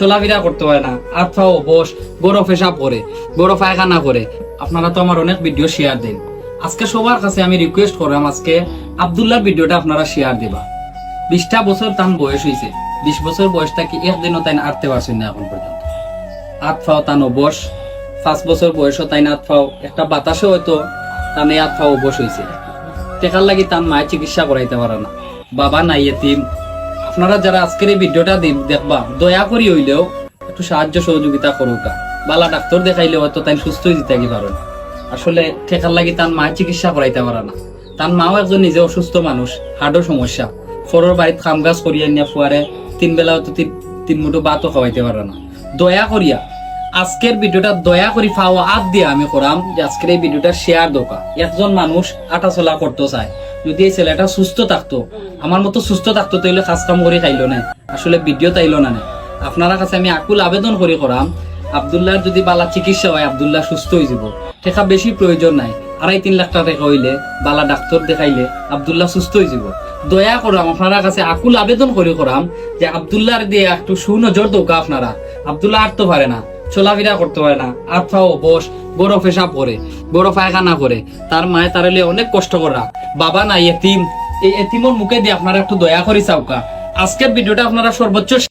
চলাফেরা করতে পারে না। আর ফাও বস বড় পেশাব করে বড় পায়খানা করে। আপনারা তো আমার অনেক ভিডিও শেয়ার দেন। আজকে সবার কাছে আমি রিকোয়েস্ট করলাম আজকে আবদুল্লাহর ভিডিওটা আপনারা শেয়ার দিবা। বিশটা বছর তান বয়স হয়েছে বিশ বছর বয়সটা কি একদিনও তাই আটতে পারছেন না এখন পর্যন্ত। আট ফাও তান অবস পাঁচ বছর বয়সও তাই না আট ফাও একটা বাতাসে হয়তো তানে আট ফাও অবস হয়েছে টেকার লাগি তার মায়ের চিকিৎসা করাইতে পারে না। বাবা নাই এতিম। আপনারা যারা আজকের এই ভিডিওটা দেখবা, দয়া করি হইলেও একটু সাহায্য সহযোগিতা করুকা। বালা ডাক্তার দেখাইলে হয়তো তাই সুস্থ হয়ে যেতে পারেন আসলে ঠেকার লাগি তার মায়ের চিকিৎসা করাইতে পারে না। তার মাও একজন নিজে অসুস্থ মানুষ হার্টও সমস্যা। ফরর বাড়িত কাম কাজ করিয়া নিয়ে ফুয়ারে তিন বেলা হয়তো তিন মুঠো ভাতও খাওয়াইতে পারে না। দয়া করিয়া আজকের ভিডিওটা দয়া করি ফাওয়া আদ দিয়ে আমি করাম যে আজকের এই ভিডিওটা শেয়ার দোকা একজন মানুষ আটা চলা করতে চায়। যদি এই ছেলেটা সুস্থ থাকতো, আমার মতো সুস্থ থাকতো তাইলে কাজ কাম করে খাইলো না? আসলে ভিডিও তাইলো না না? আপনারা কাছে আমি আকুল আবেদন করে করাম আবদুল্লাহর যদি বালা চিকিৎসা হয় আবদুল্লাহ সুস্থ হয়ে যাব। টেকা বেশি প্রয়োজন নাই। আড়াই তিন লাখ টাকা হইলে, বালা ডাক্তার দেখাইলে, আবদুল্লাহ সুস্থ হয়ে যাব। দয়া করাম, আপনারা কাছে আকুল আবেদন করে করাম যে আবদুল্লাহর দিয়ে একটু সুনজর দৌকা আপনারা। আবদুল্লাহ আর তো পারে না। চলাফেরা করতে পারে না। আর ফাও বস, বড় এসা করে বড় পায়খানা করে। তার মায়ে তার অনেক কষ্ট করা বাবা নাই, এতিম। এই এতিমর মুখে দিয়ে আপনারা একটু দয়া করি চাউকা আজকের ভিডিওটা আপনারা সর্বোচ্চ